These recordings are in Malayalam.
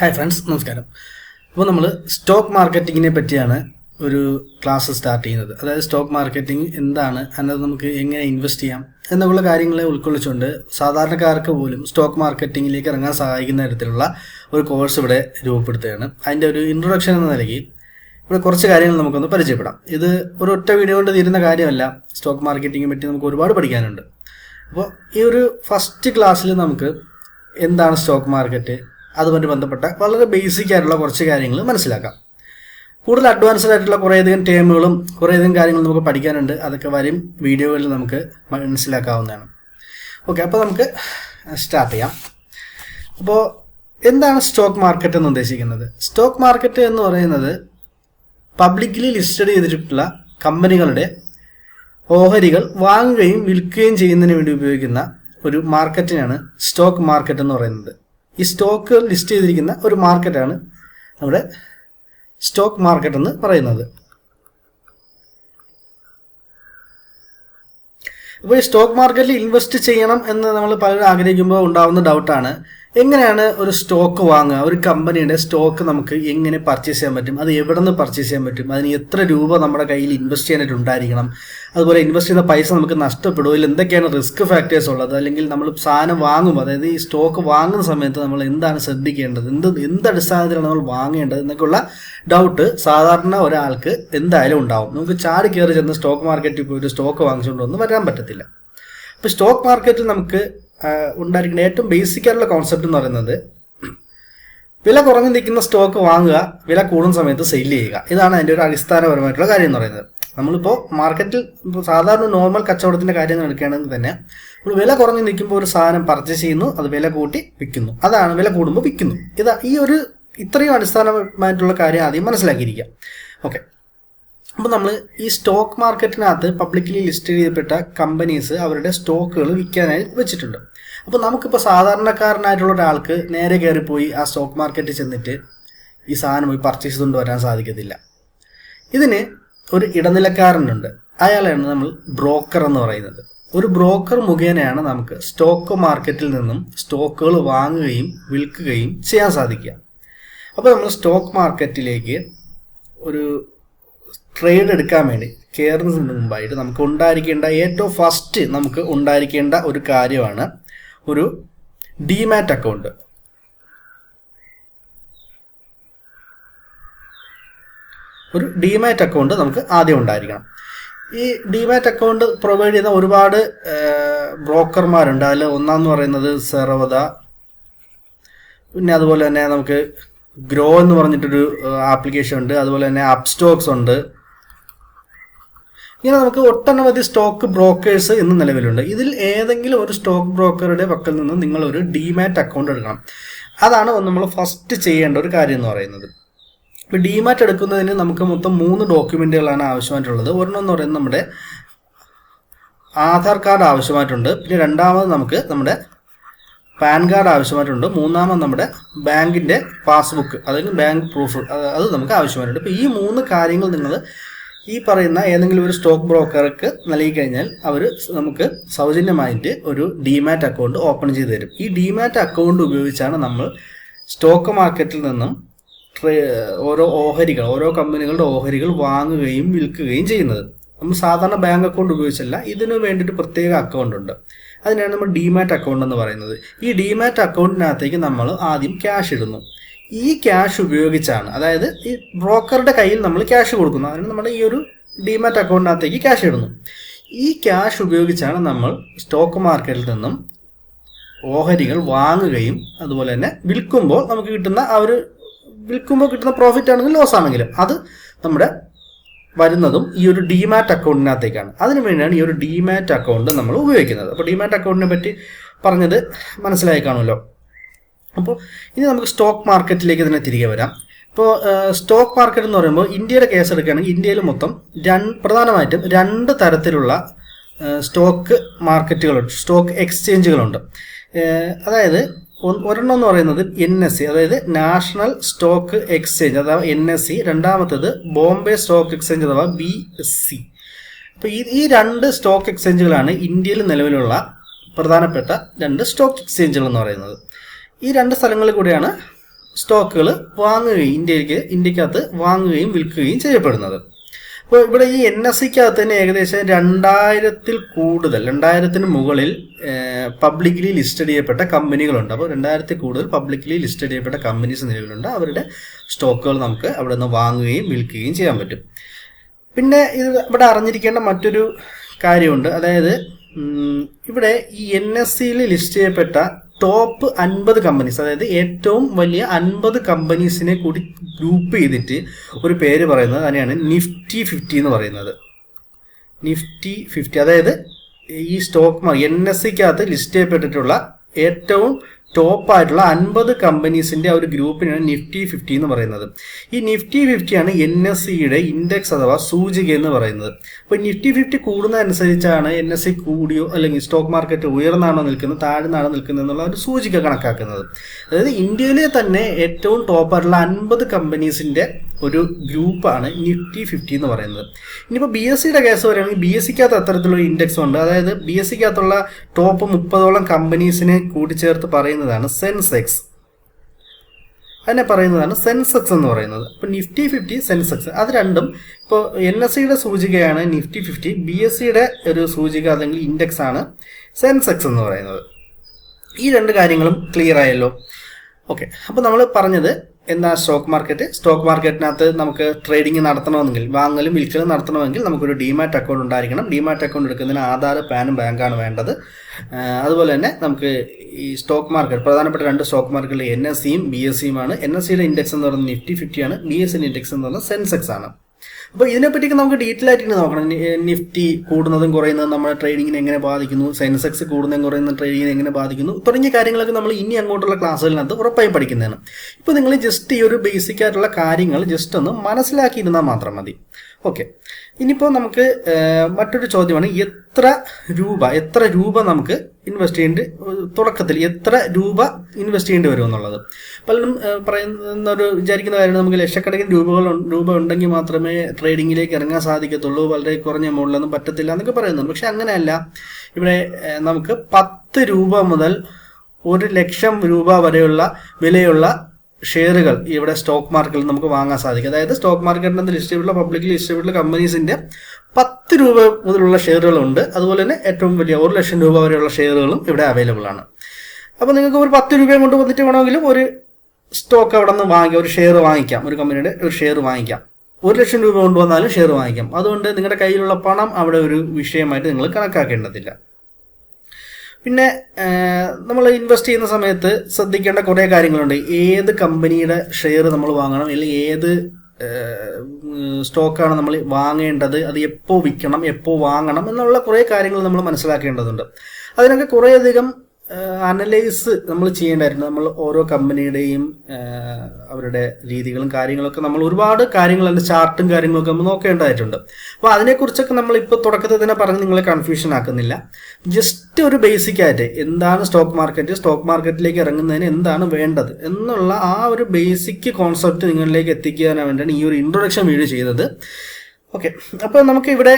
ഹായ് ഫ്രണ്ട്സ് നമസ്കാരം. അപ്പോൾ നമ്മൾ സ്റ്റോക്ക് മാർക്കറ്റിങ്ങിനെ പറ്റിയാണ് ഒരു ക്ലാസ് സ്റ്റാർട്ട് ചെയ്യുന്നത്. അതായത് സ്റ്റോക്ക് മാർക്കറ്റിംഗ് എന്താണ് അതിനകത്ത് നമുക്ക് എങ്ങനെ ഇൻവെസ്റ്റ് ചെയ്യാം എന്നുള്ള കാര്യങ്ങളെ ഉൾക്കൊള്ളിച്ചുകൊണ്ട് സാധാരണക്കാർക്ക് പോലും സ്റ്റോക്ക് മാർക്കറ്റിങ്ങിലേക്ക് ഇറങ്ങാൻ സഹായിക്കുന്ന തരത്തിലുള്ള ഒരു കോഴ്സ് ഇവിടെ രൂപപ്പെടുത്തുകയാണ്. അതിന്റെ ഒരു ഇൻട്രൊഡക്ഷൻ എന്ന നിലയ്ക്ക് ഇവിടെ കുറച്ച് കാര്യങ്ങൾ നമുക്കൊന്ന് പരിചയപ്പെടാം. ഇത് ഒരു ഒറ്റ വീഡിയോ കൊണ്ട് തീരുന്ന കാര്യമല്ല. സ്റ്റോക്ക് മാർക്കറ്റിങ്ങിനെ പറ്റി നമുക്ക് ഒരുപാട് പഠിക്കാനുണ്ട്. അപ്പോൾ ഈ ഒരു ഫസ്റ്റ് ക്ലാസ്സിൽ നമുക്ക് എന്താണ് സ്റ്റോക്ക് മാർക്കറ്റ് അതുമായിട്ട് ബന്ധപ്പെട്ട വളരെ ബേസിക് ആയിട്ടുള്ള കുറച്ച് കാര്യങ്ങൾ മനസ്സിലാക്കാം. കൂടുതൽ അഡ്വാൻസ്ഡ് ആയിട്ടുള്ള കുറേയധികം ടേമുകളും കുറേയധികം കാര്യങ്ങളും നമുക്ക് പഠിക്കാനുണ്ട്. അതൊക്കെ വരും. വീഡിയോകളിൽ നമുക്ക് മനസ്സിലാക്കാവുന്നതാണ്. ഓക്കെ അപ്പോൾ നമുക്ക് സ്റ്റാർട്ട് ചെയ്യാം. അപ്പോൾ എന്താണ് സ്റ്റോക്ക് മാർക്കറ്റ് എന്ന് ഉദ്ദേശിക്കുന്നത്? സ്റ്റോക്ക് മാർക്കറ്റ് എന്ന് പറയുന്നത് പബ്ലിക്കലി ലിസ്റ്റഡ് ചെയ്തിട്ടുള്ള കമ്പനികളുടെ ഓഹരികൾ വാങ്ങുകയും വിൽക്കുകയും ചെയ്യുന്നതിന് വേണ്ടി ഉപയോഗിക്കുന്ന ഒരു മാർക്കറ്റിനാണ് സ്റ്റോക്ക് മാർക്കറ്റ് എന്ന് പറയുന്നത്. ഈ സ്റ്റോക്ക് ലിസ്റ്റ് ചെയ്തിരിക്കുന്ന ഒരു മാർക്കറ്റാണ് നമ്മുടെ സ്റ്റോക്ക് മാർക്കറ്റ് എന്ന് പറയുന്നത്. അപ്പോൾ ഈ സ്റ്റോക്ക് മാർക്കറ്റിൽ ഇൻവെസ്റ്റ് ചെയ്യണം എന്ന് നമ്മൾ പലരും ആഗ്രഹിക്കുമ്പോൾ ഉണ്ടാവുന്ന ഡൗട്ടാണ് എങ്ങനെയാണ് ഒരു സ്റ്റോക്ക് വാങ്ങുക? ഒരു കമ്പനിയുടെ സ്റ്റോക്ക് നമുക്ക് എങ്ങനെ പർച്ചേസ് ചെയ്യാൻ പറ്റും? അത് എവിടെ നിന്ന് പർച്ചേസ് ചെയ്യാൻ പറ്റും? അതിന് എത്ര രൂപ നമ്മുടെ കയ്യിൽ ഇൻവെസ്റ്റ് ചെയ്യാനായിട്ട് ഉണ്ടായിരിക്കണം? അതുപോലെ ഇൻവെസ്റ്റ് ചെയ്യുന്ന പൈസ നമുക്ക് നഷ്ടപ്പെടുമോ? ഇതിൽ എന്തൊക്കെയാണ് റിസ്ക് ഫാക്ടേഴ്സ് ഉള്ളത്? അല്ലെങ്കിൽ നമ്മൾ സാധനം വാങ്ങും. അതായത് ഈ സ്റ്റോക്ക് വാങ്ങുന്ന സമയത്ത് നമ്മൾ എന്താണ് ശ്രദ്ധിക്കേണ്ടത്? എന്ത് എന്ത് അടിസ്ഥാനത്തിലാണ് നമ്മൾ വാങ്ങേണ്ടത് എന്നൊക്കെയുള്ള ഡൗട്ട് സാധാരണ ഒരാൾക്ക് എന്തായാലും ഉണ്ടാവും. നമുക്ക് ചാടി കയറി ചെന്ന് സ്റ്റോക്ക് മാർക്കറ്റിൽ പോയിട്ട് സ്റ്റോക്ക് വാങ്ങിച്ചുകൊണ്ട് ഒന്നും വരാൻ പറ്റത്തില്ല. അപ്പോൾ സ്റ്റോക്ക് മാർക്കറ്റിൽ നമുക്ക് ഉണ്ടായിരിക്കുന്ന ഏറ്റവും ബേസിക് ആയിട്ടുള്ള കോൺസെപ്റ്റ് എന്ന് പറയുന്നത് വില കുറഞ്ഞു നിൽക്കുന്ന സ്റ്റോക്ക് വാങ്ങുക വില കൂടുന്ന സമയത്ത് സെയിൽ ചെയ്യുക. ഇതാണ് അതിന്റെ ഒരു അടിസ്ഥാനപരമായിട്ടുള്ള കാര്യം എന്ന് പറയുന്നത്. നമ്മളിപ്പോൾ മാർക്കറ്റിൽ സാധാരണ നോർമൽ കച്ചവടത്തിന്റെ കാര്യങ്ങൾ എടുക്കുകയാണെങ്കിൽ തന്നെ ഒരു വില കുറഞ്ഞു നിൽക്കുമ്പോൾ ഒരു സാധനം പർച്ചേസ് ചെയ്യുന്നു അത് വില കൂട്ടി വിൽക്കുന്നു. അതാണ് വില കൂടുമ്പോൾ വിൽക്കുന്നു. ഇതാ ഈ ഒരു ഇത്രയും അടിസ്ഥാനമായിട്ടുള്ള കാര്യം ആദ്യം മനസ്സിലാക്കിയിരിക്കുക. ഓക്കെ അപ്പോൾ നമ്മൾ ഈ സ്റ്റോക്ക് മാർക്കറ്റിനകത്ത് പബ്ലിക്കലി ലിസ്റ്റ് ചെയ്യപ്പെട്ട കമ്പനീസ് അവരുടെ സ്റ്റോക്കുകൾ വിൽക്കാനായി വെച്ചിട്ടുണ്ട്. അപ്പോൾ നമുക്കിപ്പോൾ സാധാരണക്കാരനായിട്ടുള്ള ഒരാൾക്ക് നേരെ കയറിപ്പോയി ആ സ്റ്റോക്ക് മാർക്കറ്റിൽ ചെന്നിട്ട് ഈ സാധനം പോയി പർച്ചേസ് ചെയ്തുകൊണ്ട് വരാൻ സാധിക്കത്തില്ല. ഇതിന് ഒരു ഇടനിലക്കാരനുണ്ട്. അയാളാണ് നമ്മൾ ബ്രോക്കർ എന്ന് പറയുന്നത്. ഒരു ബ്രോക്കർ മുഖേനയാണ് നമുക്ക് സ്റ്റോക്ക് മാർക്കറ്റിൽ നിന്നും സ്റ്റോക്കുകൾ വാങ്ങുകയും വിൽക്കുകയും ചെയ്യാൻ സാധിക്കുക. അപ്പോൾ നമ്മൾ സ്റ്റോക്ക് മാർക്കറ്റിലേക്ക് ഒരു ട്രേഡ് എടുക്കാൻ വേണ്ടി കയറുന്നതിന് മുമ്പായിട്ട് നമുക്ക് ഉണ്ടായിരിക്കേണ്ട ഏറ്റവും ഫസ്റ്റ് നമുക്ക് ഉണ്ടായിരിക്കേണ്ട ഒരു കാര്യമാണ് ഒരു ഡിമാറ്റ് അക്കൗണ്ട് ഒരു ഡിമാറ്റ് അക്കൗണ്ട് നമുക്ക് ആദ്യം ഉണ്ടായിരിക്കണം. ഈ ഡിമാറ്റ് അക്കൗണ്ട് പ്രൊവൈഡ് ചെയ്യുന്ന ഒരുപാട് ബ്രോക്കർമാരുണ്ട്. അതിൽ ഒന്നാന്ന് പറയുന്നത് സെറവത പിന്നെ അതുപോലെ തന്നെ നമുക്ക് ഗ്രോ എന്ന് പറഞ്ഞിട്ടൊരു ആപ്ലിക്കേഷൻ ഉണ്ട്. അതുപോലെ തന്നെ അപ്സ്റ്റോക്സ് ഉണ്ട്. ഇങ്ങനെ നമുക്ക് ഒട്ടനവധി സ്റ്റോക്ക് ബ്രോക്കേഴ്സ് ഇന്ന് നിലവിലുണ്ട്. ഇതിൽ ഏതെങ്കിലും ഒരു സ്റ്റോക്ക് ബ്രോക്കറുടെ പക്കൽ നിന്ന് നിങ്ങൾ ഒരു ഡിമാറ്റ് അക്കൗണ്ട് എടുക്കണം. അതാണ് നമ്മൾ ഫസ്റ്റ് ചെയ്യേണ്ട ഒരു കാര്യം എന്ന് പറയുന്നത്. ഇപ്പോൾ ഡിമാറ്റ് എടുക്കുന്നതിന് നമുക്ക് മൊത്തം മൂന്ന് ഡോക്യുമെന്റുകളാണ് ആവശ്യമായിട്ടുള്ളത്. ഒരെണ്ണം എന്ന് പറയുന്നത് നമ്മുടെ ആധാർ കാർഡ് ആവശ്യമായിട്ടുണ്ട്. പിന്നെ രണ്ടാമത് നമുക്ക് നമ്മുടെ പാൻ കാർഡ് ആവശ്യമായിട്ടുണ്ട്. മൂന്നാമത് നമ്മുടെ ബാങ്കിന്റെ പാസ്ബുക്ക് അല്ലെങ്കിൽ ബാങ്ക് പ്രൂഫ് അത് നമുക്ക് ആവശ്യമായിട്ടുണ്ട്. ഇപ്പോൾ ഈ മൂന്ന് കാര്യങ്ങൾ നിങ്ങൾ ഈ പറയുന്ന ഏതെങ്കിലും ഒരു സ്റ്റോക്ക് ബ്രോക്കർക്ക് നൽകി കഴിഞ്ഞാൽ അവർ നമുക്ക് സൗജന്യമായിട്ട് ഒരു ഡിമാറ്റ് അക്കൗണ്ട് ഓപ്പൺ ചെയ്ത് തരും. ഈ ഡിമാറ്റ് അക്കൗണ്ട് ഉപയോഗിച്ചാണ് നമ്മൾ സ്റ്റോക്ക് മാർക്കറ്റിൽ നിന്നും ഓരോ ഓഹരികൾ ഓരോ കമ്പനികളുടെ ഓഹരികൾ വാങ്ങുകയും വിൽക്കുകയും ചെയ്യുന്നത്. നമ്മൾ സാധാരണ ബാങ്ക് അക്കൗണ്ട് ഉപയോഗിച്ചല്ല ഇതിനു വേണ്ടിയിട്ട് പ്രത്യേക അക്കൗണ്ട് ഉണ്ട്. അതിനാണ് നമ്മൾ ഡിമാറ്റ് അക്കൗണ്ട് എന്ന് പറയുന്നത്. ഈ ഡിമാറ്റ് അക്കൗണ്ടിനകത്തേക്ക് നമ്മൾ ആദ്യം ക്യാഷ് ഇടുന്നു. ഈ ക്യാഷ് ഉപയോഗിച്ചാണ്. അതായത് ഈ ബ്രോക്കറുടെ കയ്യിൽ നമ്മൾ ക്യാഷ് കൊടുക്കുന്നു. അതിന് നമ്മൾ ഈ ഒരു ഡിമാറ്റ് അക്കൗണ്ടിനകത്തേക്ക് ക്യാഷ് ഇടുന്നു. ഈ ക്യാഷ് ഉപയോഗിച്ചാണ് നമ്മൾ സ്റ്റോക്ക് മാർക്കറ്റിൽ നിന്നും ഓഹരികൾ വാങ്ങുകയും അതുപോലെ തന്നെ വിൽക്കുമ്പോൾ നമുക്ക് കിട്ടുന്ന ആ ഒരു വിൽക്കുമ്പോൾ കിട്ടുന്ന പ്രോഫിറ്റ് ആണെങ്കിലും ലോസ് ആണെങ്കിലും അത് നമ്മുടെ വരുന്നതും ഈ ഒരു ഡിമാറ്റ് അക്കൗണ്ടിനകത്തേക്കാണ് അതിനു വേണ്ടിയാണ് ഈ ഒരു ഡിമാറ്റ് അക്കൗണ്ട് നമ്മൾ ഉപയോഗിക്കുന്നത്. അപ്പോൾ ഡിമാറ്റ് അക്കൗണ്ടിനെ പറ്റി പറഞ്ഞത് മനസ്സിലായി കാണുമല്ലോ. അപ്പോൾ ഇനി നമുക്ക് സ്റ്റോക്ക് മാർക്കറ്റിലേക്ക് തന്നെ തിരികെ വരാം. ഇപ്പോൾ സ്റ്റോക്ക് മാർക്കറ്റ് എന്ന് പറയുമ്പോൾ ഇന്ത്യയുടെ കേസ് എടുക്കുകയാണെങ്കിൽ ഇന്ത്യയിൽ മൊത്തം രണ്ട് പ്രധാനമായിട്ടും രണ്ട് തരത്തിലുള്ള സ്റ്റോക്ക് മാർക്കറ്റുകളുണ്ട് സ്റ്റോക്ക് എക്സ്ചേഞ്ചുകളുണ്ട് അതായത് ഒരെണ്ണം എന്ന് പറയുന്നത് എൻ എസ് സി അതായത് നാഷണൽ സ്റ്റോക്ക് എക്സ്ചേഞ്ച് അഥവാ എൻ എസ് സി രണ്ടാമത്തേത് ബോംബെ സ്റ്റോക്ക് എക്സ്ചേഞ്ച് അഥവാ ബി സി അപ്പോൾ ഈ ഈ രണ്ട് സ്റ്റോക്ക് എക്സ്ചേഞ്ചുകളാണ് ഇന്ത്യയിൽ നിലവിലുള്ള പ്രധാനപ്പെട്ട രണ്ട് സ്റ്റോക്ക് എക്സ്ചേഞ്ചുകൾ എന്ന് പറയുന്നത്. ഈ രണ്ട് സ്ഥലങ്ങളിൽ കൂടിയാണ് സ്റ്റോക്കുകൾ വാങ്ങുകയും ഇന്ത്യയ്ക്ക് ഇന്ത്യക്കകത്ത് വാങ്ങുകയും വിൽക്കുകയും ചെയ്യപ്പെടുന്നത്. അപ്പോൾ ഇവിടെ ഈ എൻ എസ് സിക്കകത്ത് തന്നെ ഏകദേശം രണ്ടായിരത്തിൽ കൂടുതൽ രണ്ടായിരത്തിന് മുകളിൽ പബ്ലിക്കലി ലിസ്റ്റഡ് ചെയ്യപ്പെട്ട കമ്പനികളുണ്ട്. അപ്പോൾ രണ്ടായിരത്തിൽ കൂടുതൽ പബ്ലിക്കലി ലിസ്റ്റഡ് ചെയ്യപ്പെട്ട കമ്പനീസ് നിലവിലുണ്ട്. അവരുടെ സ്റ്റോക്കുകൾ നമുക്ക് അവിടെ നിന്ന് വാങ്ങുകയും വിൽക്കുകയും ചെയ്യാൻ പറ്റും. പിന്നെ ഇത് ഇവിടെ അറിഞ്ഞിരിക്കേണ്ട മറ്റൊരു കാര്യമുണ്ട്. അതായത് ഇവിടെ ഈ എൻ എസ് സിയിൽ ലിസ്റ്റ് ചെയ്യപ്പെട്ട ടോപ്പ് അൻപത് കമ്പനീസ് അതായത് ഏറ്റവും വലിയ അൻപത് കമ്പനീസിനെ കൂടി ഗ്രൂപ്പ് ചെയ്തിട്ട് ഒരു പേര് പറയുന്നത് അതിനെയാണ് നിഫ്റ്റി ഫിഫ്റ്റി എന്ന് പറയുന്നത്. നിഫ്റ്റി ഫിഫ്റ്റി അതായത് ഈ സ്റ്റോക്ക് മാർക്കറ്റ് എൻ എസ് സിക്കകത്ത് ലിസ്റ്റ് ചെയ്യപ്പെട്ടിട്ടുള്ള ഏറ്റവും ടോപ്പ് ആയിട്ടുള്ള അൻപത് കമ്പനീസിന്റെ ആ ഒരു ഗ്രൂപ്പിനാണ് നിഫ്റ്റി ഫിഫ്റ്റി എന്ന് പറയുന്നത്. ഈ നിഫ്റ്റി ഫിഫ്റ്റിയാണ് എൻ എസ് സിയുടെ ഇൻഡെക്സ് അഥവാ സൂചിക എന്ന് പറയുന്നത്. അപ്പോൾ നിഫ്റ്റി ഫിഫ്റ്റി കൂടുന്നതനുസരിച്ചാണ് എൻ എസ് സി കൂടിയോ അല്ലെങ്കിൽ സ്റ്റോക്ക് മാർക്കറ്റ് ഉയർന്നാണോ നിൽക്കുന്നത് താഴ്ന്നാണോ നിൽക്കുന്നത് എന്നുള്ള ഒരു സൂചിക കണക്കാക്കുന്നത്. അതായത് ഇന്ത്യയിലെ തന്നെ ഏറ്റവും ടോപ്പ് ആയിട്ടുള്ള അൻപത് കമ്പനീസിന്റെ ഒരു ഗ്രൂപ്പാണ് നിഫ്റ്റി ഫിഫ്റ്റി എന്ന് പറയുന്നത്. ഇനിയിപ്പോൾ ബി എസ് സിയുടെ കേസ് പറയുകയാണെങ്കിൽ ബി എസ് സിക്കകത്ത് അത്തരത്തിലുള്ള ഇൻഡെക്സ് ഉണ്ട്. അതായത് ബി എസ് സിക്കകത്തുള്ള ടോപ്പ് മുപ്പതോളം കമ്പനീസിനെ കൂട്ടിച്ചേർത്ത് പറയുന്നതാണ് സെൻസെക്സ്. അതിനെ പറയുന്നതാണ് സെൻസെക്സ് എന്ന് പറയുന്നത്. അപ്പോൾ നിഫ്റ്റി ഫിഫ്റ്റി സെൻസെക്സ് അത് രണ്ടും ഇപ്പോൾ എൻ എസ് സിയുടെ സൂചികയാണ് നിഫ്റ്റി ഫിഫ്റ്റി. ബി എസ് സിയുടെ ഒരു സൂചിക അല്ലെങ്കിൽ ഇൻഡെക്സ് ആണ് സെൻസെക്സ് എന്ന് പറയുന്നത്. ഈ രണ്ട് കാര്യങ്ങളും ക്ലിയർ ആയല്ലോ. ഓക്കെ അപ്പോൾ നമ്മൾ പറഞ്ഞത് എന്താ സ്റ്റോക്ക് മാർക്കറ്റ് സ്റ്റോക്ക് മാർക്കറ്റിനകത്ത് നമുക്ക് ട്രേഡിംഗ് നടത്തണമെങ്കിൽ വാങ്ങലും വിൽക്കലും നടത്തണമെങ്കിൽ നമുക്കൊരു ഡിമാറ്റ് അക്കൗണ്ട് ഉണ്ടായിരിക്കണം. ഡിമാറ്റ് അക്കൗണ്ട് എടുക്കുന്നതിന് ആധാർ പാനും ബാങ്കാണ് വേണ്ടത്. അതുപോലെ തന്നെ നമുക്ക് ഈ സ്റ്റോക്ക് മാർക്കറ്റ് പ്രധാനപ്പെട്ട രണ്ട് സ്റ്റോക്ക് മാർക്കറ്റിൽ എൻ എസ് സിയും ബി എസ് സിയുമാണ് എൻ എസ് സിയുടെ ഇൻഡെക്സ് എന്ന് പറയുന്നത് നിഫ്റ്റി ഫിഫ്റ്റിയാണ് ബി എസ് സിയുടെ ഇൻഡെക്സ് എന്ന് പറയുന്നത് സെൻസെക്സ് ആണ്. അപ്പോൾ ഇതിനെപ്പറ്റിയൊക്കെ നമുക്ക് ഡീറ്റെയിൽ ആയിട്ട് നോക്കണം. നിഫ്റ്റി കൂടുന്നതും കുറയുന്നതും നമ്മുടെ ട്രേഡിങ്ങിനെ എങ്ങനെ ബാധിക്കുന്നു സെൻസെക്സ് കൂടുന്നതും കുറയുന്നതും ട്രേഡിങ്ങിനെ എങ്ങനെ ബാധിക്കുന്നു തുടങ്ങിയ കാര്യങ്ങളൊക്കെ നമ്മൾ ഇനി അങ്ങോട്ടുള്ള ക്ലാസ്സുകളിനകത്ത് ഉറപ്പായും പഠിക്കുന്നതാണ്. ഇപ്പോൾ നിങ്ങൾ ജസ്റ്റ് ഈ ഒരു ബേസിക് ആയിട്ടുള്ള കാര്യങ്ങൾ ജസ്റ്റ് ഒന്ന് മനസ്സിലാക്കിയിരുന്നാൽ മാത്രം മതി. ഓക്കെ ഇനിയിപ്പോൾ നമുക്ക് മറ്റൊരു ചോദ്യമാണ്. എത്ര രൂപ എത്ര രൂപ നമുക്ക് ഇൻവെസ്റ്റ് ചെയ്യേണ്ടി തുടക്കത്തിൽ എത്ര രൂപ ഇൻവെസ്റ്റ് ചെയ്യേണ്ടി വരും എന്നുള്ളത്. പലരും പറയുന്ന ഒരു വിചാരിക്കുന്ന കാര്യം നമുക്ക് ലക്ഷക്കണക്കിന് രൂപകൾ രൂപ ഉണ്ടെങ്കിൽ മാത്രമേ ട്രേഡിങ്ങിലേക്ക് ഇറങ്ങാൻ സാധിക്കത്തുള്ളൂ. വളരെ കുറഞ്ഞ എമൗണ്ടിലൊന്നും പറ്റത്തില്ല എന്നൊക്കെ പറയുന്നുണ്ട്. പക്ഷെ അങ്ങനെയല്ല. ഇവിടെ നമുക്ക് പത്ത് രൂപ മുതൽ ഒരു ലക്ഷം രൂപ വരെയുള്ള വിലയുള്ള ഷെയറുകൾ ഇവിടെ സ്റ്റോക്ക് മാർക്കറ്റിൽ നമുക്ക് വാങ്ങാൻ സാധിക്കും. അതായത് സ്റ്റോക്ക് മാർക്കറ്റിന്റെ ലിസ്റ്റ് ചെയ്തിട്ടുള്ള പബ്ലിക്കലി ലിസ്റ്റ് ചെയ്തിട്ടുള്ള കമ്പനീസിന്റെ പത്ത് രൂപ മുതലുള്ള ഷെയറുകളുണ്ട്. അതുപോലെ തന്നെ ഏറ്റവും വലിയ ഒരു ലക്ഷം രൂപ വരെയുള്ള ഷെയറുകളും ഇവിടെ അവൈലബിൾ ആണ്. അപ്പോൾ നിങ്ങൾക്ക് ഒരു പത്ത് രൂപ കൊണ്ട് വന്നിട്ട് വേണമെങ്കിലും ഒരു സ്റ്റോക്ക് അവിടെ നിന്ന് വാങ്ങിക്കാം. ഒരു ഷെയർ വാങ്ങിക്കാം. ഒരു കമ്പനിയുടെ ഒരു ഷെയർ വാങ്ങിക്കാം. ഒരു ലക്ഷം രൂപ കൊണ്ടുവന്നാലും ഷെയർ വാങ്ങിക്കാം. അതുകൊണ്ട് നിങ്ങളുടെ കയ്യിലുള്ള പണം അവിടെ ഒരു വിഷയമായിട്ട് നിങ്ങൾ കണക്കാക്കേണ്ടതില്ല. പിന്നെ നമ്മൾ ഇൻവെസ്റ്റ് ചെയ്യുന്ന സമയത്ത് ശ്രദ്ധിക്കേണ്ട കുറേ കാര്യങ്ങളുണ്ട്. ഏത് കമ്പനിയുടെ ഷെയർ നമ്മൾ വാങ്ങണം അല്ലെങ്കിൽ ഏത് സ്റ്റോക്കാണ് നമ്മൾ വാങ്ങേണ്ടത് അത് എപ്പോൾ വിൽക്കണം എപ്പോൾ വാങ്ങണം എന്നുള്ള കുറേ കാര്യങ്ങൾ നമ്മൾ മനസ്സിലാക്കേണ്ടതുണ്ട്. അതിനൊക്കെ കുറേയധികം അനലൈസ് നമ്മൾ ചെയ്യേണ്ടായിരുന്നു. നമ്മൾ ഓരോ കമ്പനിയുടെയും അവരുടെ രീതികളും കാര്യങ്ങളൊക്കെ നമ്മൾ ഒരുപാട് കാര്യങ്ങൾ അതിന്റെ ചാർട്ടും കാര്യങ്ങളൊക്കെ നമ്മൾ നോക്കേണ്ടതായിട്ടുണ്ട് അപ്പോൾ അതിനെക്കുറിച്ചൊക്കെ നമ്മൾ ഇപ്പോൾ തുടക്കത്തിൽ തന്നെ പറഞ്ഞ് നിങ്ങളെ കൺഫ്യൂഷൻ ആക്കുന്നില്ല. ജസ്റ്റ് ഒരു ബേസിക് ആയിട്ട് എന്താണ് സ്റ്റോക്ക് മാർക്കറ്റ് സ്റ്റോക്ക് മാർക്കറ്റിലേക്ക് ഇറങ്ങുന്നതിന് എന്താണ് വേണ്ടത്? എന്നുള്ള ആ ഒരു ബേസിക് കോൺസെപ്റ്റ് നിങ്ങളിലേക്ക് എത്തിക്കാൻ വേണ്ടിയാണ് ഈ ഒരു ഇൻട്രൊഡക്ഷൻ വീഡിയോ ചെയ്തത്. ഓക്കെ അപ്പോൾ നമുക്ക് ഇവിടെ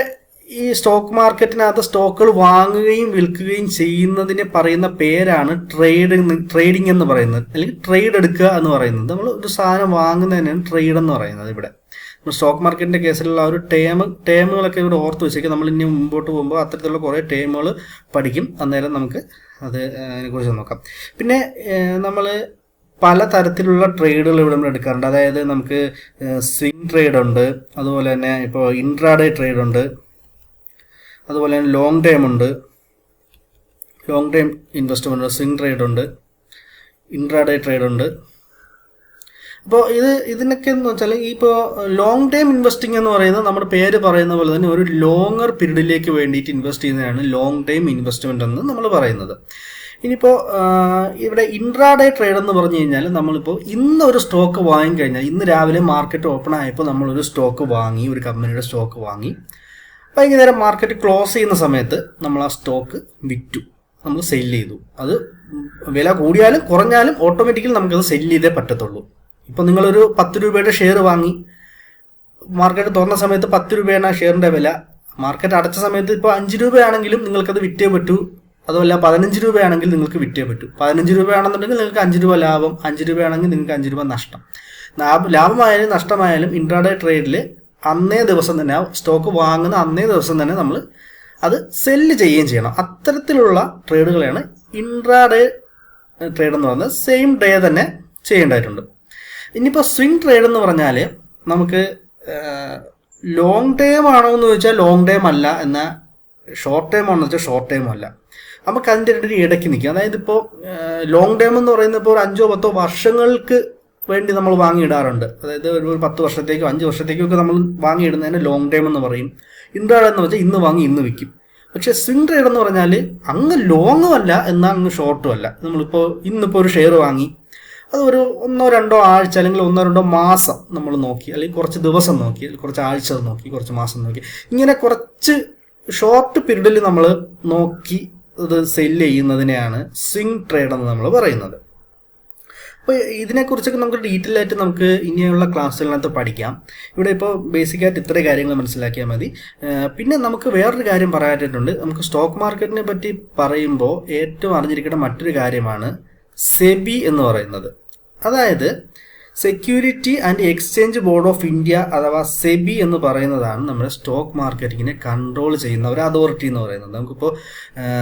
ഈ സ്റ്റോക്ക് മാർക്കറ്റിനകത്ത് സ്റ്റോക്കുകൾ വാങ്ങുകയും വിൽക്കുകയും ചെയ്യുന്നതിന് പറയുന്ന പേരാണ് ട്രേഡ് ട്രേഡിംഗ് എന്ന് പറയുന്നത്. അല്ലെങ്കിൽ ട്രേഡ് എടുക്കുക എന്ന് പറയുന്നത്. നമ്മൾ ഒരു സാധനം വാങ്ങുന്നതിനാണ് ട്രേഡ് എന്ന് പറയുന്നത് ഇവിടെ. സ്റ്റോക്ക് മാർക്കറ്റിന്റെ കേസിലുള്ള ഒരു ടേം ടേമുകളൊക്കെ ഇവിടെ ഓർത്ത് വെച്ചേക്കും നമ്മൾ ഇനി മുമ്പോട്ട് പോകുമ്പോൾ അത്തരത്തിലുള്ള കുറേ ടേമുകൾ പഠിക്കും. അന്നേരം നമുക്ക് അത് അതിനെക്കുറിച്ച് നോക്കാം. പിന്നെ നമ്മൾ പല തരത്തിലുള്ള ട്രേഡുകൾ ഇവിടെ നമ്മൾ എടുക്കാറുണ്ട്. അതായത് നമുക്ക് സ്വിംഗ് ട്രേഡ് ഉണ്ട്. അതുപോലെ തന്നെ ഇപ്പോൾ ഇൻട്രാഡേ ട്രേഡ് ഉണ്ട്. അതുപോലെ തന്നെ ലോങ് ടൈം ഉണ്ട്. ലോങ് ടൈം ഇൻവെസ്റ്റ്മെന്റ് ഉണ്ട് സ്വിംഗ് ട്രേഡ് ഉണ്ട്. ഇൻട്രാഡേ ട്രേഡ് ഉണ്ട്. അപ്പോൾ ഇത് ഇതിനൊക്കെ എന്ന് വെച്ചാൽ ഇപ്പോൾ ലോങ് ടൈം ഇൻവെസ്റ്റിംഗ് എന്ന് പറയുന്നത് നമ്മുടെ പേര് പറയുന്ന പോലെ തന്നെ ഒരു ലോങ്ങർ പീരീഡിലേക്ക് വേണ്ടിയിട്ട് ഇൻവെസ്റ്റ് ചെയ്യുന്നതാണ് ലോങ് ടൈം ഇൻവെസ്റ്റ്മെന്റ് എന്ന് നമ്മൾ പറയുന്നത്. ഇനിയിപ്പോൾ ഇവിടെ ഇൻട്രാഡേ ട്രേഡ് എന്ന് പറഞ്ഞു കഴിഞ്ഞാൽ നമ്മളിപ്പോൾ ഇന്ന് ഒരു സ്റ്റോക്ക് വാങ്ങിക്കഴിഞ്ഞാൽ ഇന്ന് രാവിലെ മാർക്കറ്റ് ഓപ്പൺ ആയപ്പോൾ നമ്മളൊരു സ്റ്റോക്ക് വാങ്ങി ഒരു കമ്പനിയുടെ സ്റ്റോക്ക് വാങ്ങി. വൈകുന്നേരം മാർക്കറ്റ് ക്ലോസ് ചെയ്യുന്ന സമയത്ത് നമ്മൾ ആ സ്റ്റോക്ക് വിറ്റു. നമ്മൾ സെൽ ചെയ്തു. അത് വില കൂടിയാലും കുറഞ്ഞാലും ഓട്ടോമാറ്റിക്കലി നമുക്കത് സെൽ ചെയ്തേ പറ്റത്തുള്ളൂ. ഇപ്പം നിങ്ങളൊരു പത്ത് രൂപയുടെ ഷെയർ വാങ്ങി. മാർക്കറ്റ് തുറന്ന സമയത്ത് പത്ത് രൂപയാണ് ആ ഷെയറിന്റെ വില. മാർക്കറ്റ് അടച്ച സമയത്ത് ഇപ്പോൾ അഞ്ച് രൂപയാണെങ്കിലും നിങ്ങൾക്കത് വിറ്റേ പറ്റൂ. അതുമല്ല പതിനഞ്ച് രൂപയാണെങ്കിൽ നിങ്ങൾക്ക് വിറ്റേ പറ്റൂ. പതിനഞ്ച് രൂപയാണെന്നുണ്ടെങ്കിൽ നിങ്ങൾക്ക് അഞ്ച് രൂപ ലാഭം അഞ്ച് രൂപയാണെങ്കിൽ നിങ്ങൾക്ക് അഞ്ച് രൂപ നഷ്ടം. ലാഭ ലാഭമായാലും നഷ്ടമായാലും ഇൻട്രാഡേ ട്രേഡിൽ അന്നേ ദിവസം തന്നെ ആ സ്റ്റോക്ക് വാങ്ങുന്ന അന്നേ ദിവസം തന്നെ നമ്മൾ അത് സെല്ല് ചെയ്യുകയും ചെയ്യണം. അത്തരത്തിലുള്ള ട്രേഡുകളെയാണ് ഇൻട്രാഡേ ട്രേഡ് എന്ന് പറയുന്നത് സെയിം ഡേ തന്നെ ചെയ്യേണ്ടതായിട്ടുണ്ട്. ഇനിയിപ്പോൾ സ്വിംഗ് ട്രേഡ് എന്ന് പറഞ്ഞാൽ നമുക്ക് ലോങ് ടേം ആണോ എന്ന് ചോദിച്ചാൽ ലോങ് ടൈം അല്ല എന്നാൽ ഷോർട്ട് ടൈം ആണെന്ന് വെച്ചാൽ ഷോർട്ട് ടൈം അല്ല. നമുക്ക് അതിന്റെ ഇടയ്ക്ക് നിൽക്കും അതായത് ഇപ്പോൾ ലോങ് ടേം എന്ന് പറയുന്നത് ഇപ്പോൾ ഒരു അഞ്ചോ പത്തോ വർഷങ്ങൾക്ക് വേണ്ടി നമ്മൾ വാങ്ങിയിടാറുണ്ട്. അതായത് ഒരു പത്ത് വർഷത്തേക്കോ അഞ്ച് വർഷത്തേക്കോ ഒക്കെ നമ്മൾ വാങ്ങിയിടുന്നതിന് ലോങ് ടൈം എന്ന് പറയും. ഇൻട്രാഡ് എന്ന് വെച്ചാൽ ഇന്ന് വാങ്ങി ഇന്ന് വിൽക്കും. പക്ഷേ സ്വിംഗ് ട്രേഡ് എന്ന് പറഞ്ഞാൽ അങ്ങ് ലോങ്ങും അല്ല എന്നാൽ അങ്ങ് ഷോർട്ടും അല്ല. നമ്മളിപ്പോൾ ഇന്നിപ്പോൾ ഒരു ഷെയർ വാങ്ങി. അത് ഒരു ഒന്നോ രണ്ടോ ആഴ്ച അല്ലെങ്കിൽ ഒന്നോ രണ്ടോ മാസം നമ്മൾ നോക്കി. അല്ലെങ്കിൽ കുറച്ച് ദിവസം നോക്കി. കുറച്ച് ആഴ്ച നോക്കി. കുറച്ച് മാസം നോക്കി. ഇങ്ങനെ കുറച്ച് ഷോർട്ട് പീരീഡിൽ നമ്മൾ നോക്കി ഇത് സെല്ല് ചെയ്യുന്നതിനെയാണ് സ്വിംഗ് ട്രേഡ് എന്ന് നമ്മൾ പറയുന്നത്. അപ്പോൾ ഇതിനെക്കുറിച്ചൊക്കെ നമുക്ക് ഡീറ്റെയിൽ ആയിട്ട് നമുക്ക് ഇനിയുള്ള ക്ലാസ്സുകളിനകത്ത് പഠിക്കാം. ഇവിടെ ഇപ്പോൾ ബേസിക്കായിട്ട് ഇത്രയും കാര്യങ്ങൾ മനസ്സിലാക്കിയാൽ മതി. പിന്നെ നമുക്ക് വേറൊരു കാര്യം പറയാനായിട്ടുണ്ട്. നമുക്ക് സ്റ്റോക്ക് മാർക്കറ്റിനെ പറ്റി പറയുമ്പോൾ ഏറ്റവും അറിഞ്ഞിരിക്കേണ്ട മറ്റൊരു കാര്യമാണ് സെബി എന്ന് പറയുന്നത്. അതായത് security and exchange board of India അഥവാ സെബി എന്ന് പറയുന്നതാണ് നമ്മുടെ സ്റ്റോക്ക് മാർക്കറ്റിങ്ങിനെ കൺട്രോൾ ചെയ്യുന്ന ഒരു അതോറിറ്റി എന്ന് പറയുന്നത്. നമുക്കിപ്പോൾ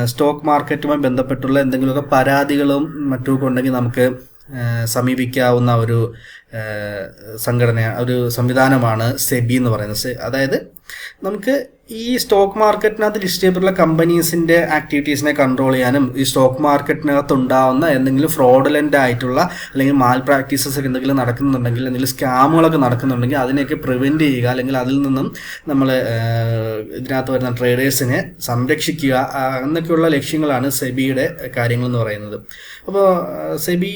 സ്റ്റോക്ക് മാർക്കറ്റുമായി ബന്ധപ്പെട്ടുള്ള എന്തെങ്കിലുമൊക്കെ പരാതികളും മറ്റുമൊക്കെ ഉണ്ടെങ്കിൽ നമുക്ക് സമീപിക്കാവുന്ന ഒരു സംഘടന ഒരു സംവിധാനമാണ് സെബി എന്ന് പറയുന്നത്. അതായത് നമുക്ക് ഈ സ്റ്റോക്ക് മാർക്കറ്റിനകത്ത് ലിസ്റ്റ് ചെയ്തിട്ടുള്ള കമ്പനീസിന്റെ ആക്ടിവിറ്റീസിനെ കൺട്രോൾ ചെയ്യാനും ഈ സ്റ്റോക്ക് മാർക്കറ്റിനകത്ത് ഉണ്ടാവുന്ന എന്തെങ്കിലും ഫ്രോഡലന്റ് ആയിട്ടുള്ള അല്ലെങ്കിൽ മാൽ പ്രാക്ടീസസ് ഒക്കെ എന്തെങ്കിലും നടക്കുന്നുണ്ടെങ്കിൽ എന്തെങ്കിലും സ്കാമുകളൊക്കെ നടക്കുന്നുണ്ടെങ്കിൽ അതിനെയൊക്കെ പ്രിവെന്റ് ചെയ്യുക അല്ലെങ്കിൽ അതിൽ നിന്നും നമ്മൾ ഇതിനകത്ത് വരുന്ന ട്രേഡേഴ്സിനെ സംരക്ഷിക്കുക എന്നൊക്കെയുള്ള ലക്ഷ്യങ്ങളാണ് സെബിയുടെ കാര്യങ്ങൾ എന്ന് പറയുന്നത്. അപ്പോൾ സെബി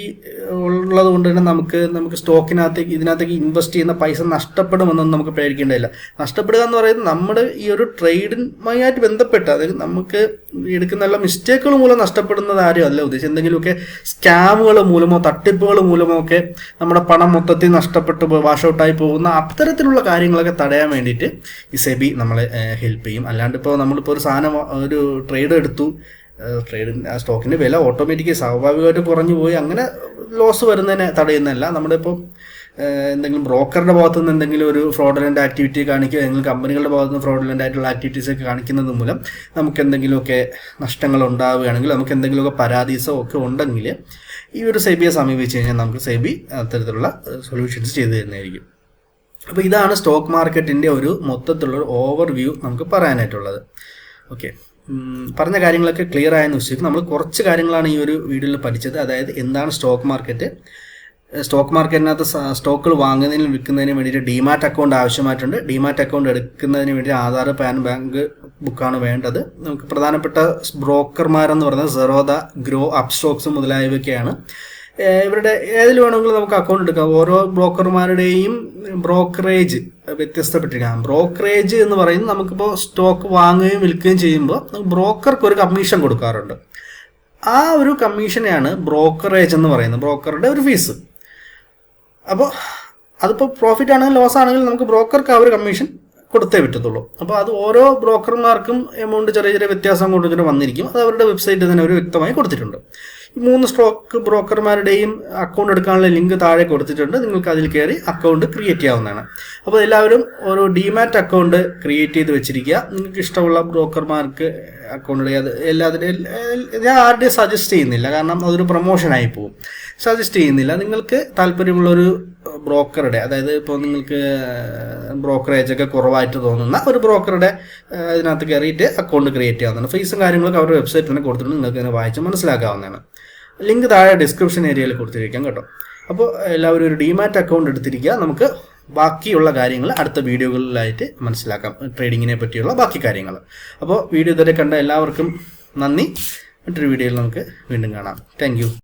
ഉള്ളത് കൊണ്ട് തന്നെ നമുക്ക് നമുക്ക് സ്റ്റോക്കിനകത്തേക്ക് ഇതിനകത്തേക്ക് ഇൻവെസ്റ്റ് ചെയ്യുന്ന പൈസ നഷ്ടപ്പെടുമെന്നൊന്നും നമുക്ക് പേടിക്കേണ്ടതില്ല. നഷ്ടപ്പെടുക എന്ന് പറയുന്നത് നമ്മുടെ ഈ ഒരു ട്രേഡുമായിട്ട് ബന്ധപ്പെട്ട് അതായത് നമുക്ക് എടുക്കുന്ന മിസ്റ്റേക്കുകൾ മൂലം നഷ്ടപ്പെടുന്നത് ആരും അല്ല ഉദ്ദേശിച്ചത്. എന്തെങ്കിലുമൊക്കെ സ്കാമുകൾ മൂലമോ തട്ടിപ്പുകൾ മൂലമോ ഒക്കെ നമ്മുടെ പണം മൊത്തത്തിൽ നഷ്ടപ്പെട്ട് വാഷ് ഔട്ടായി പോകുന്ന അത്തരത്തിലുള്ള കാര്യങ്ങളൊക്കെ തടയാൻ വേണ്ടിയിട്ട് ഈ സെബി നമ്മളെ ഹെൽപ്പ് ചെയ്യും. അല്ലാണ്ട് ഇപ്പോൾ നമ്മളിപ്പോൾ ഒരു സാധനം ഒരു ട്രേഡ് എടുത്തു. ട്രേഡ് സ്റ്റോക്കിന്റെ വില ഓട്ടോമാറ്റിക്കലി സ്വാഭാവികമായിട്ട് കുറഞ്ഞു പോയി. അങ്ങനെ ലോസ് വരുന്നതിനെ തടയുന്നതല്ല. നമ്മുടെ ഇപ്പോൾ എന്തെങ്കിലും ബ്രോക്കറുടെ ഭാഗത്തു നിന്ന് എന്തെങ്കിലും ഒരു ഫ്രോഡലന്റ് ആക്ടിവിറ്റി കാണിക്കുക അല്ലെങ്കിൽ കമ്പനികളുടെ ഭാഗത്ത് നിന്ന് ഫ്രോഡലന്റ് ആയിട്ടുള്ള ആക്ടിവിറ്റീസ് ഒക്കെ കാണിക്കുന്നത് മൂലം നമുക്ക് എന്തെങ്കിലുമൊക്കെ നഷ്ടങ്ങൾ ഉണ്ടാവുകയാണെങ്കിൽ നമുക്ക് എന്തെങ്കിലുമൊക്കെ പരാതീസോ ഒക്കെ ഉണ്ടെങ്കിൽ ഈ ഒരു സെബിയെ സമീപിച്ച് കഴിഞ്ഞാൽ നമുക്ക് സെബി അത്തരത്തിലുള്ള സൊല്യൂഷൻസ് ചെയ്തു തരുന്നതായിരിക്കും. അപ്പോൾ ഇതാണ് സ്റ്റോക്ക് മാർക്കറ്റിന്റെ ഒരു മൊത്തത്തിലുള്ള ഓവർ വ്യൂ നമുക്ക് പറയാനായിട്ടുള്ളത്. ഓക്കെ പറഞ്ഞ കാര്യങ്ങളൊക്കെ ക്ലിയർ ആയെന്ന് വിശ്വസിക്കും നമ്മൾ കുറച്ച് കാര്യങ്ങളാണ് ഈ ഒരു വീഡിയോയിൽ പഠിച്ചത്. അതായത് എന്താണ് സ്റ്റോക്ക് മാർക്കറ്റ് സ്റ്റോക്ക് മാർക്കറ്റിനകത്ത് സ്റ്റോക്കുകൾ വാങ്ങുന്നതിനും വിൽക്കുന്നതിനും വേണ്ടിയിട്ട് ഡിമാറ്റ് അക്കൗണ്ട് ആവശ്യമായിട്ടുണ്ട്. ഡിമാറ്റ് അക്കൗണ്ട് എടുക്കുന്നതിന് വേണ്ടി ആധാർ പാൻ ബാങ്ക് ബുക്കാണ് വേണ്ടത്. നമുക്ക് പ്രധാനപ്പെട്ട ബ്രോക്കർമാരെന്ന് പറയുന്നത് സെറോദ ഗ്രോ അപ്സ്റ്റോക്സ് മുതലായവയൊക്കെയാണ്. ഇവരുടെ ഏതിൽ വേണമെങ്കിലും നമുക്ക് അക്കൗണ്ട് എടുക്കാം. ഓരോ ബ്രോക്കർമാരുടെയും ബ്രോക്കറേജ് വ്യത്യസ്തപ്പെട്ടിരിക്കാം ബ്രോക്കറേജ് എന്ന് പറയുന്നത് നമുക്കിപ്പോൾ സ്റ്റോക്ക് വാങ്ങുകയും വിൽക്കുകയും ചെയ്യുമ്പോൾ ബ്രോക്കർക്ക് ഒരു കമ്മീഷൻ കൊടുക്കാറുണ്ട്. ആ ഒരു കമ്മീഷനെയാണ് ബ്രോക്കറേജ് എന്ന് പറയുന്നത്. ബ്രോക്കറുടെ ഒരു ഫീസ്. അപ്പോൾ അതിപ്പോൾ പ്രോഫിറ്റ് ആണെങ്കിലും ലോസ് ആണെങ്കിലും നമുക്ക് ബ്രോക്കർക്ക് ആ ഒരു കമ്മീഷൻ കൊടുത്തേ പറ്റത്തുള്ളൂ. അപ്പോൾ അത് ഓരോ ബ്രോക്കർമാർക്കും എമൗണ്ട് ചെറിയ ചെറിയ വ്യത്യാസം കൊണ്ടുവന്നിട്ട് വന്നിരിക്കും. അത് അവരുടെ വെബ്സൈറ്റിൽ തന്നെ അവർ വ്യക്തമായി കൊടുത്തിട്ടുണ്ട്. മൂന്ന് സ്റ്റോക്ക് ബ്രോക്കർമാരുടെയും അക്കൗണ്ട് എടുക്കാനുള്ള ലിങ്ക് താഴെ കൊടുത്തിട്ടുണ്ട്. നിങ്ങൾക്ക് അതിൽ കയറി അക്കൗണ്ട് ക്രിയേറ്റ് ചെയ്യാവുന്നതാണ്. അപ്പോൾ എല്ലാവരും ഒരു ഡിമാറ്റ് അക്കൗണ്ട് ക്രിയേറ്റ് ചെയ്ത് വെച്ചിരിക്കുക. നിങ്ങൾക്ക് ഇഷ്ടമുള്ള ബ്രോക്കർമാർക്ക് അക്കൗണ്ട് അത് എല്ലാത്തിന്റെ ഞാൻ ആരുടെയും സജസ്റ്റ് ചെയ്യുന്നില്ല. കാരണം അതൊരു പ്രൊമോഷനായി പോകും. സജസ്റ്റ് ചെയ്യുന്നില്ല. നിങ്ങൾക്ക് താല്പര്യമുള്ളൊരു ബ്രോക്കറുടെ അതായത് ഇപ്പോൾ നിങ്ങൾക്ക് ബ്രോക്കറേജ് ഒക്കെ കുറവായിട്ട് തോന്നുന്ന ഒരു ബ്രോക്കറുടെ ഇതിനകത്ത് കയറിയിട്ട് അക്കൗണ്ട് ക്രിയേറ്റ് ചെയ്യാവുന്നതാണ്. ഫീസും കാര്യങ്ങളൊക്കെ അവരുടെ വെബ്സൈറ്റിൽ തന്നെ കൊടുത്തിട്ടുണ്ട് നിങ്ങൾക്ക് ഇതിനെ വായിച്ച് മനസ്സിലാക്കാവുന്നതാണ്. ലിങ്ക് താഴെ ഡിസ്ക്രിപ്ഷൻ ഏരിയയിൽ കൊടുത്തിരിക്കാം കേട്ടോ. അപ്പോൾ എല്ലാവരും ഒരു ഡിമാറ്റ് അക്കൗണ്ട് എടുത്തിരിക്കുക. നമുക്ക് ബാക്കിയുള്ള കാര്യങ്ങൾ അടുത്ത വീഡിയോകളിലായിട്ട് മനസ്സിലാക്കാം. ട്രേഡിങ്ങിനെ പറ്റിയുള്ള ബാക്കി കാര്യങ്ങൾ. അപ്പോൾ വീഡിയോ ഇതുവരെ കണ്ട എല്ലാവർക്കും നന്ദി. മറ്റൊരു വീഡിയോയിൽ നമുക്ക് വീണ്ടും കാണാം. താങ്ക്